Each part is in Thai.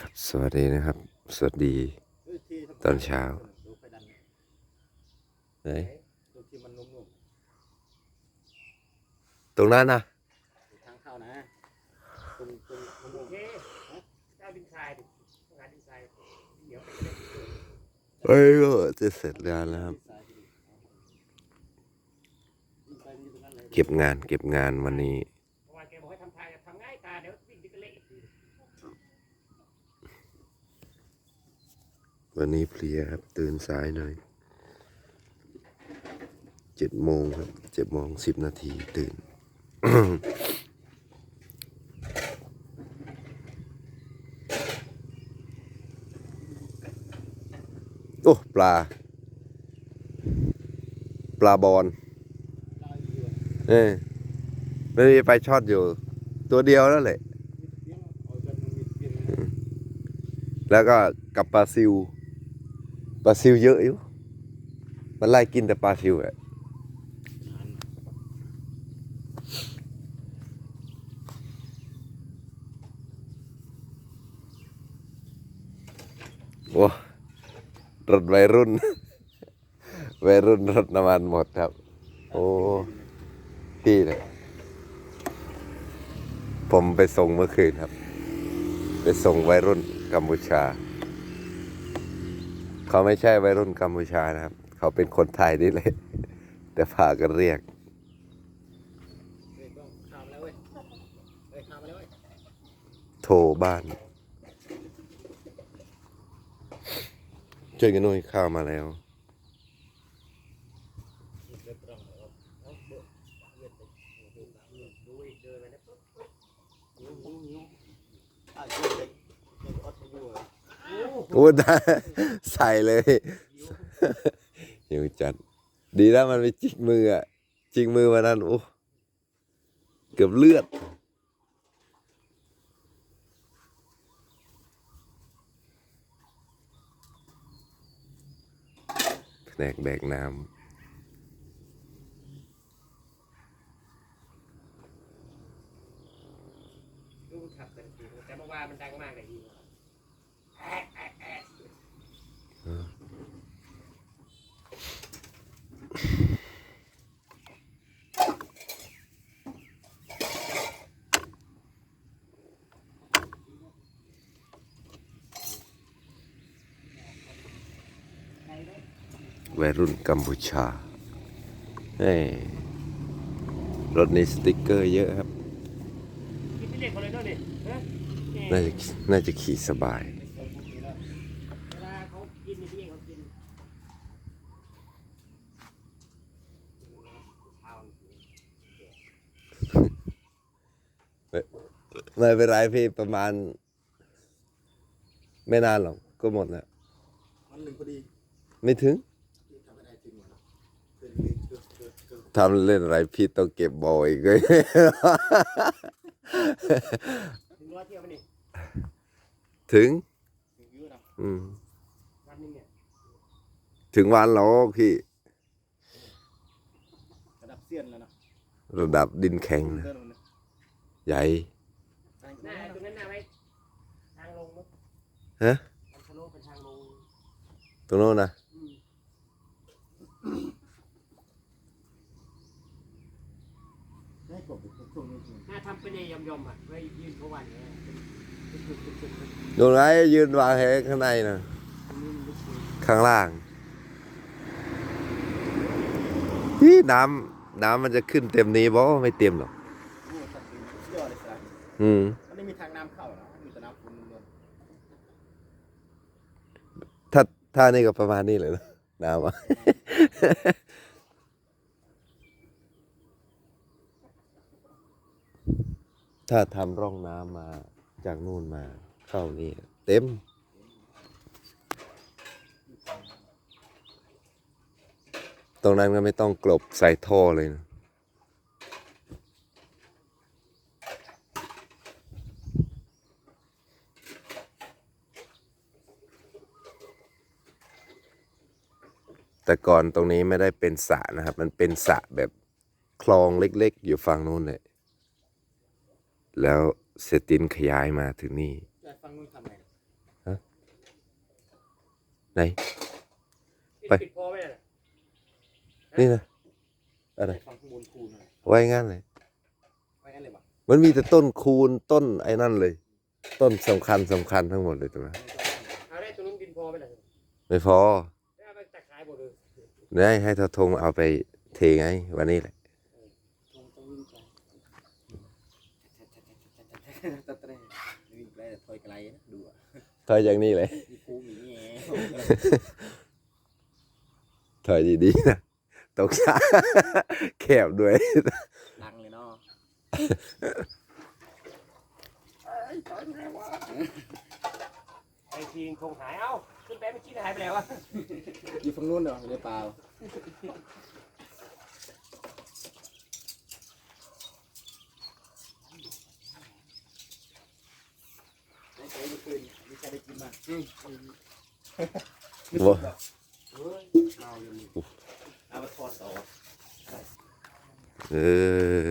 ครับสวัสดีนะครับ สวัสดีตอนเช้าไหนดูที่มันนุ่มตรงนั้นนะๆทางเข้านะตรงตรงนุ่โอมเคเจ้าดินทรายดิต้องหาดินทรายเดี๋ยวไปเล่นเอ้ยก็จะเสร็จงานแล้วครับๆสายดียิ่งไปยิ่งตรงนั้นเลยเก็บงานเก็บงานวันนี้ เพราะว่าแกบอกให้ทำทายทำง่ายตาเดี๋ยววิ่งดิกระเละอีกที วันนี้เพลียครับ ตื่นสายหน่อยเจ็ดโมงครับเจ็ดโมงสิบนาทีตื่น โอ้ ปลา ปลาบอลเรือเอไม่ไปช็อตอยู่ ตัวเดียวแล้วแหละมีเสียงเอาจนมันมีเสียงนะแล้วก็กับปลาซิว ปลาซิวเยอะอยู่ มันไล่กินแต่ปลาซิวอะโอ้รถวัยรุ่นวัยรุ่นรถน้ำมันหมดครับ โอ้พี่เนี่ยผมไปส่งเมื่อคืนครับ ไปส่งวัยรุ่นกัมพูชา เขาไม่ใช่วัยรุ่นกัมพูชานะครับ เขาเป็นคนไทยนี่เลย แต่พากันเรียกเฮ้ยต้องข้ามแล้วเว้ยเฮ้ยข้ามมาแล้วเว้ยโทรบ้านช่วยกันหน่อยข้าวมาแล้วเดินตรงเอ อ้ได้ใส่เลยหิวจัด ดีแล้วมันไปจิกมืออะจิกมือมานั้นโอ้เกือบเลือดแผนกแบกน้ำมันขับกันทีแต่เมื่อวานมันดังมากเลยอีแอะแอะแอะำ วัยรุ่นกัมพูชาเฮ้ยรถนี้สติกเกอร์เยอะครับคิดที่เล็กคนเลยเนาะนี่ฮะน่าจะน่าจะขี่สบายเวลาเขากินนี่พี่เองเขากินเช้าไม่เป็นไรพี่ประมาณ ไม่นานหรอกก็หมดแล้ว มันหนึ่งพอดี ไม่ถึง ทำเล่นอะไรพี่ต้องเก็บบอยอีกเลยถึงร้อยเที่ยวไปนี่ถึงถึงเยอะนะอืมวันหนึงเนี่ยถึงวันแล้วพี่ ระดับเซียนแล้วนะระดับดินแข็งนะเดินลงนะใหญ่หน้าตรงนั้นหน้าไว้ทางลงมั้งฮะทางทะลุเป็นทางลงตรงโน้นนะ อืม ให้กบเป็นช่วงนี้จริง หน้า ทำเป็นยำยำๆอะไว้ยืนเขาวันเนี่ยเป็นจุดเป็นจุดเป็นจุดตรงไหนยืนวางแหข้างในนะข้างล่างที่น้ำน้ำมันจะขึ้นเต็มนี้บ่ไม่เต็มหรอกโอ้สัตว์สุดยอดเลยสัตว์อืม มันไม่มีทางน้ำเข้าหรอกมีแต่น้ำฝนล้วนถ้าถ้านี่ก็ประมาณนี้เลยนะน้ำอะ ถ้าทำร่องน้ำมาจากนู่นมาเข้านี่เต็ม ตรงนั้นก็ไม่ต้องกลบใส่ท่อเลยนะแต่ก่อนตรงนี้ไม่ได้เป็นสระนะครับ มันเป็นสระแบบคลองเล็กๆ อยู่ฝั่งนู้นเลย แล้วเซตินขยายมาถึงนี่ๆจะฟังนู้นทำไงไหนปิดไป ปิดพอไหมน่ะนี่นะอะไรฟังข้างบนคูณหน่อยไว้งั้นเลย ไว้กันเลยบ่มันมีแต่ต้นคูณต้นไอ้นั่นเลย ต้นสำคัญสำคัญทั้งหมดเลยตรงนั้นเอาได้ตัวนู้นดินพอไหมน่ะไม่พอได้เอาไปตักขายหมดเลย ได้ให้ทาทงเอาไปเทไง วันนี้แหละ ต้องต้องวิ่งไกล ตัดเตะวิ่งไกลแต่ถอยไกลนะดูอะถอยจากนี้เลยมีภูมิอย่างนี้ถอยดีๆนะตกสระแคบด้วยดังเลยเนาะไอ้ทีมคงหายเอ้าขึ้นไปเมื่อกี้หายไปแล้ววะอยู่ฝั่งนู้นเหรอในเปล่าได้ใช้เมื่อคืนมีใครได้กิน บ้างอืมว้าเฮ้ยเมาเลยมึงเอามาทอดต่อเออ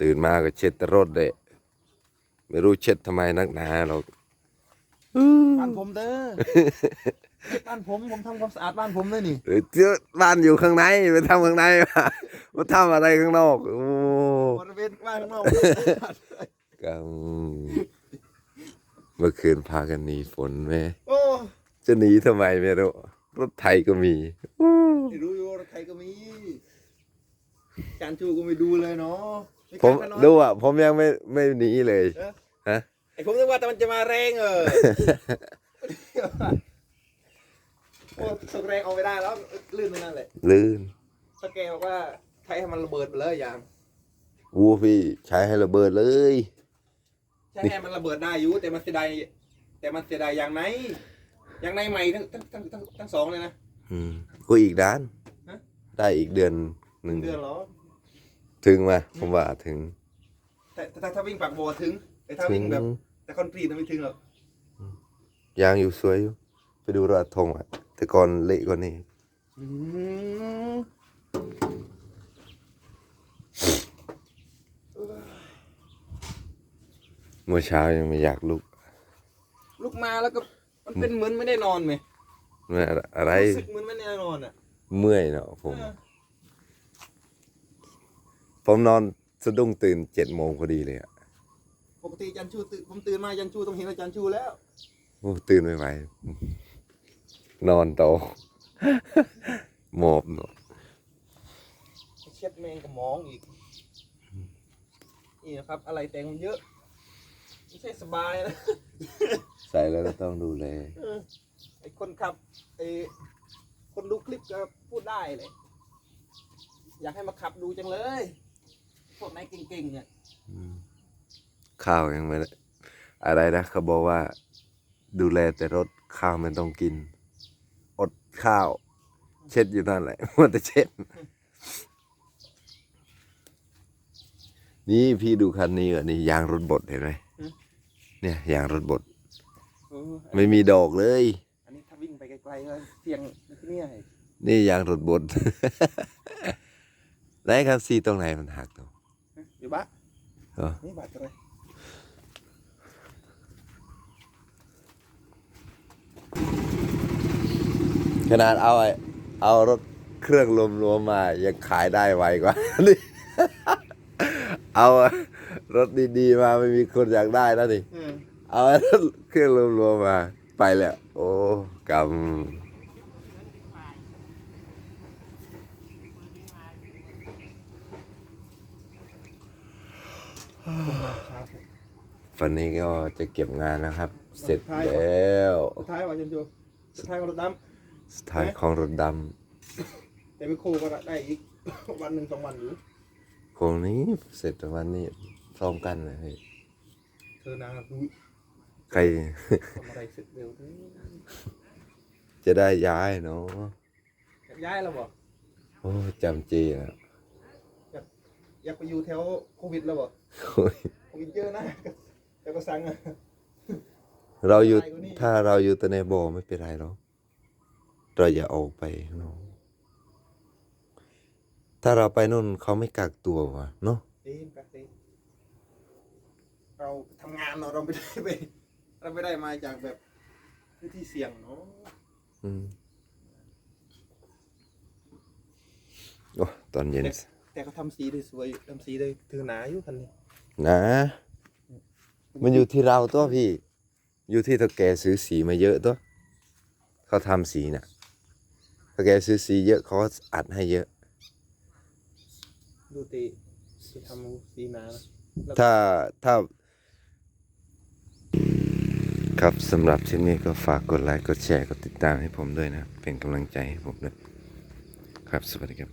ตื่นมาก็เช็ดแต่รถเดะไม่รู้เช็ดทำไมนักหนาหรอกบ้านผมเด้อบ้านผมผมทำความสะอาดบ้านผมเลยนี่เออเจ้าบ้านอยู่ข้างในไปทำข้างในมามาทำอะไรข้างนอก โอ้บริเวณบ้านข้างนอกกั เมื่อคืนพากันหนีฝนไหมโอ้จะหนีทำไมไม่รู้รถไทยก็มีไม่รู้อยู่ว่าใครก็มีจานชูก็ไม่ดูเลยเนาะไผมกล้ากันเนาะดูอะผมยังไม่ไม่หนีเลยเออฮะ ไอ้ผมนึกว่าแต่มันจะมาแรงเออโอ้ตกแรงเอาไม่ได้แล้วลื่นตรงนั้นแหละลื่นสแกบอกว่าใช้ให้มันระเบิดไปเลยอย่างวัวพี่ใช้ให้ระเบิดเลย ใช้ให้มันระเบิดได้อยู่แต่มันเสียดายแต่มันเสียดายอย่างไหนอย่างในใหม่ทั้งทั้งทั้งทั้งทั้งสองเลยนะ อืมก็อีกด้าน ฮะ ได้อีกเดือนหนึ่งเดือนเหรอถึงมาผมว่าถึงแต่แต่ถ้าถ้าวิ่งปากโบถึงแต่ถ้าถึวิ่งงแบบแต่คอนกรีตมันไม่ถึงหรอกยางอยู่สวยอยู่ไปดูรถธงอะแต่ก่อนเละกว่านี้ อืม เมื่อเช้ายังไม่อยากลุกลุกมาแล้วก็มันเป็นเหมือนไม่ได้นอนไหมเมื่ออะไรรู้สึกเหมือนไม่ได้นอนอะเมื่อยเนาะผมเออผมนอนสะดุ้งตื่นเจ็ดโมงพอดีเลยอะปกติจันชูตื่นผมตื่นมาจันชูต้องเห็นว่าจันชูแล้วโอ้ตื่นไม่ไหวนอนโตอหมอบเนาะเช็ดแมงกับหมองอีกนี่นะครับ อะไรแต่งมันเยอะ ไม่ใช่สบายนะ ใส่แล้วก็ต้องดูแลเออไอคนขับไอคนดูคลิปก็พูดได้เลย อยากให้มาขับดูจังเลย พวกนายเก่งๆเนี่ยข้าวยังไม่ได้อะไรนะเขาบอกว่า ดูแลแต่รถข้าวไม่ต้องกิน อดข้าว เช็ดอยู่นั่นแหละ มัวแต่เช็ด นี่พี่ดูคันนี้ก่อนนี่ยางรถบดเห็นไหม เนี่ยยางรถบด เออไม่มีดอกเลย อันนี้ถ้าวิ่งไปไกลๆก็เสียงที่เนี่ยนี่ยางรถบด ไหนครับซีตรงไหนมันหักตรงอยู่บ้าเหรอนี่บาดกันเลยขนาดเอาไอ้เอารถเครื่องลมรวมมายังขายได้ไวกว่า นี่ เอา รถดีๆมาไม่มีคนอยากได้แล้วนี่เออเอารถเครื่องรวมๆมาไปแล้ว โอ้กำวันนี้ก็จะเก็บงานนะครับ เสร็จแล้ว สุดท้ายว่าจันชูสุดท้ายของรถดสุดท้ายของรถดำแต่ไม่โคก็ได้อีก วันหนึ่งสองวันอยู่ำโครงนี้เสร็จวันนี้ พร้อมกันเลยเธอนางดูใครทำอะไรเสร็จเร็วเด้อจะได้ย้ายเนาะอยากย้ายแล้วบอกโอ้จำจีนะอยากไปอยู่แถวโควิดแล้วบอกโอ้ยโควิดเยอะนะแต่ก็สั่งอะเราอยู่ย้ายกว่านี้ถ้าเราอยู่แต่ในบ่อไม่เป็นไรหรอกเราอย่าออกไปข้างนอกถ้าเราไปนู่นเขาไม่กักตัววะเนาะเต้นกักเต้น เราทำงานเนาะเราไม่ได้ไปเราไม่ได้มาจากแบบพื้นที่เสี่ยงเนาะอืมโอ้ตอนเย็นแต่เขาทำสีได้สวยทำสีได้ถือหนาอยู่คันนี้นะ มันอยู่ที่เราตัวพี่ อยู่ที่เท่าแกซื้อสีมาเยอะตัวเขาทำสีน่ะเท่าแกซื้อสีเยอะเขาก็อัดให้เยอะ ดูตีที่ทำสีหนานะแล้วก็ถ้าถ้า ครับสำหรับชิ้นนี้ก็ฝากกดไลค์ กดแชร์ กดติดตามให้ผมด้วยนะครับเป็นกำลังใจให้ผมด้วย ครับ สวัสดีครับ